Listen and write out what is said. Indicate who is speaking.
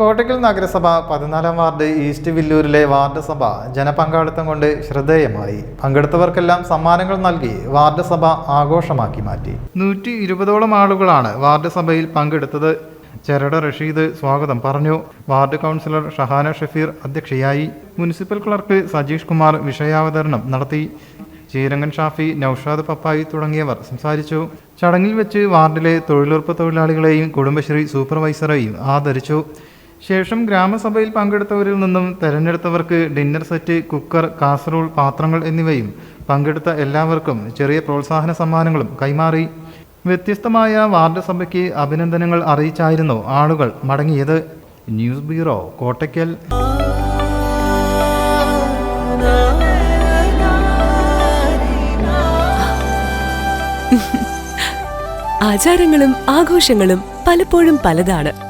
Speaker 1: കോട്ടയ്ക്കൽ നഗരസഭ പതിനാലാം ward east വില്ലൂരിലെ ward സഭ ജനപങ്കാളിത്തം കൊണ്ട് ശ്രദ്ധേയമായി. പങ്കെടുത്തവർക്കെല്ലാം സമ്മാനങ്ങൾ നൽകി വാർഡ് സഭ ആഘോഷമാക്കി മാറ്റി. നൂറ്റി ഇരുപതോളം ആളുകളാണ് വാർഡ് സഭയിൽ പങ്കെടുത്തത്. ചരട റഷീദ് സ്വാഗതം പറഞ്ഞു. വാർഡ് കൗൺസിലർ ഷഹാന ഷഫീർ അധ്യക്ഷയായി. മുനിസിപ്പൽ ക്ലർക്ക് സജീഷ് കുമാർ വിഷയാവതരണം നടത്തി. ചീരങ്ങൻ ഷാഫി നൌഷാദ് പപ്പായി തുടങ്ങിയവർ സംസാരിച്ചു. ചടങ്ങിൽ വെച്ച് വാർഡിലെ തൊഴിലുറപ്പ് തൊഴിലാളികളെയും കുടുംബശ്രീ സൂപ്പർവൈസറെയും ആദരിച്ചു. ശേഷം ഗ്രാമസഭയിൽ പങ്കെടുത്തവരിൽ നിന്നും തെരഞ്ഞെടുത്തവർക്ക് ഡിന്നർ സെറ്റ് കുക്കർ കാസറോൾ പാത്രങ്ങൾ എന്നിവയും പങ്കെടുത്ത എല്ലാവർക്കും ചെറിയ പ്രോത്സാഹന സമ്മാനങ്ങളും കൈമാറി. വ്യത്യസ്തമായ വാർഡ് സഭയ്ക്ക് അഭിനന്ദനങ്ങൾ അറിയിച്ചായിരുന്നു ആളുകൾ മടങ്ങിയത്. News bureau Kottakkal.
Speaker 2: ആചാരങ്ങളും ആഘോഷങ്ങളും പലപ്പോഴും പലതാണ്.